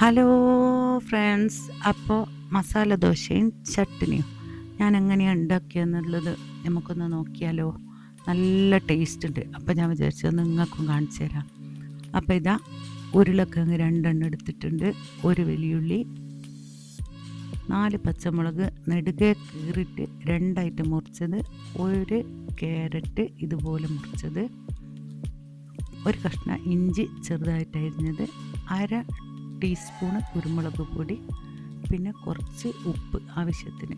Hello friends അപ്പോൾ മസാല ദോശയും ചട്നിയും. ഞാൻ എങ്ങനെയാണ് ഉണ്ടാക്കിയെന്നുള്ളത് നമുക്കൊന്ന് നോക്കിയാലോ? നല്ല ടേസ്റ്റ് ഉണ്ട് അപ്പോൾ ഞാൻ വിചാരിച്ചത് നിങ്ങൾക്കും കാണിച്ചു തരാം. അപ്പോൾ ഇതാ ഉരുളക്കിഴങ്ങ് രണ്ടെണ്ണം എടുത്തിട്ടുണ്ട്. ഒരു വലിയുള്ളി നാല് പച്ചമുളക് നെടുകെ കീറിയിട്ട് രണ്ടായിട്ട് മുറിച്ചത് ഒരു ക്യാരറ്റ് ഇതുപോലെ മുറിച്ചത് ഒരു കഷ്ണം ഇഞ്ചി ചെറുതായിട്ട് അരിഞ്ഞത് അര ടീസ്പൂണ് കുരുമുളക് പൊടി പിന്നെ കുറച്ച് ഉപ്പ് ആവശ്യത്തിന്.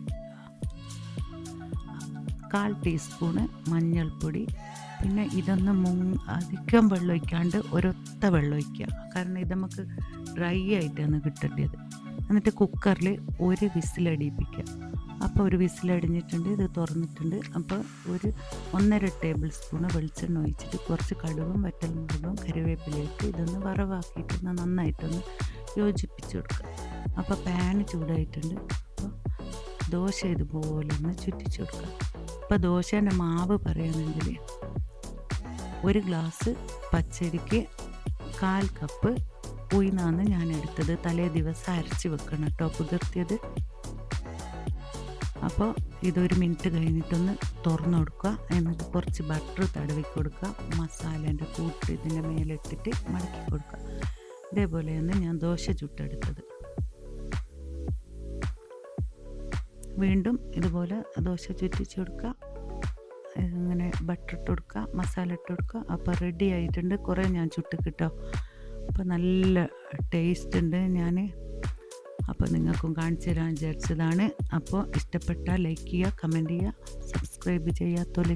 കാൽ ടീസ്പൂണ് മഞ്ഞൾപ്പൊടി പിന്നെ ഇതൊന്ന് മുങ് അധികം വെള്ളം ഒഴിക്കാണ്ട് ഒരൊത്ത വെള്ളം ഒഴിക്കുക. കാരണം ഇത് നമുക്ക് ഡ്രൈ ആയിട്ടാണ് കിട്ടേണ്ടത്. എന്നിട്ട് കുക്കറിൽ ഒരു വിസിലടിപ്പിക്കുക അപ്പോൾ ഒരു വിസിലടിഞ്ഞിട്ടുണ്ട് ഇത് തുറന്നിട്ടുണ്ട്. അപ്പോൾ ഒരു ഒന്നര ടേബിൾ സ്പൂണ് വെളിച്ചെണ്ണ ഒഴിച്ചിട്ട് കുറച്ച് കടുവും വറ്റൽമുളകും കരുവേപ്പിലേക്ക് ഇതൊന്ന് വറവാക്കിയിട്ട് നന്നായിട്ടൊന്ന് യോജിപ്പിച്ച് കൊടുക്കുക. അപ്പോൾ പാൻ ചൂടായിട്ടുണ്ട്. അപ്പോൾ ദോശ ഇതുപോലെ ഒന്ന് ചുറ്റിച്ച് കൊടുക്കുക. അപ്പോൾ ദോശേന്റെ മാവ് പറയുകയാണെങ്കിൽ ഒരു ഗ്ലാസ് പച്ചരിക്ക് കാൽ കപ്പ് ഉയിന്നാണ് ഞാൻ എടുത്തത് തലേ ദിവസം അരച്ച് വെക്കണം കേട്ടോ കുതിർത്തിയത്. അപ്പോൾ ഇതൊരു മിനിറ്റ് കഴിഞ്ഞിട്ടൊന്ന് തുറന്നു കൊടുക്കുക. എന്നിട്ട് കുറച്ച് ബട്ടർ തടവി കൊടുക്കുക. മസാലേന്റെ കൂട്ട് ഇതിന്റെ മേലിട്ടിട്ട് മടക്കി കൊടുക്കുക. ഇതേപോലെയാണ് ഞാൻ ദോശ ചുട്ടെടുത്തത്. വീണ്ടും ഇതുപോലെ ദോശ ചുറ്റിച്ച് കൊടുക്കുക. ഇങ്ങനെ ബട്ടർ ഇട്ട് കൊടുക്കുക മസാല ഇട്ട് കൊടുക്കുക. അപ്പോൾ റെഡി ആയിട്ടുണ്ട്. കുറേ ഞാൻ ചുട്ട് അപ്പോൾ നല്ല ടേസ്റ്റ് ഉണ്ട് ഞാൻ അപ്പോൾ നിങ്ങൾക്കും കാണിച്ചു തരാൻ വിചാരിച്ചതാണ്. അപ്പോൾ ഇഷ്ടപ്പെട്ടാൽ ലൈക്ക് ചെയ്യുക കമന്റ് ചെയ്യുക സബ്സ്ക്രൈബ് ചെയ്യാത്തോലെ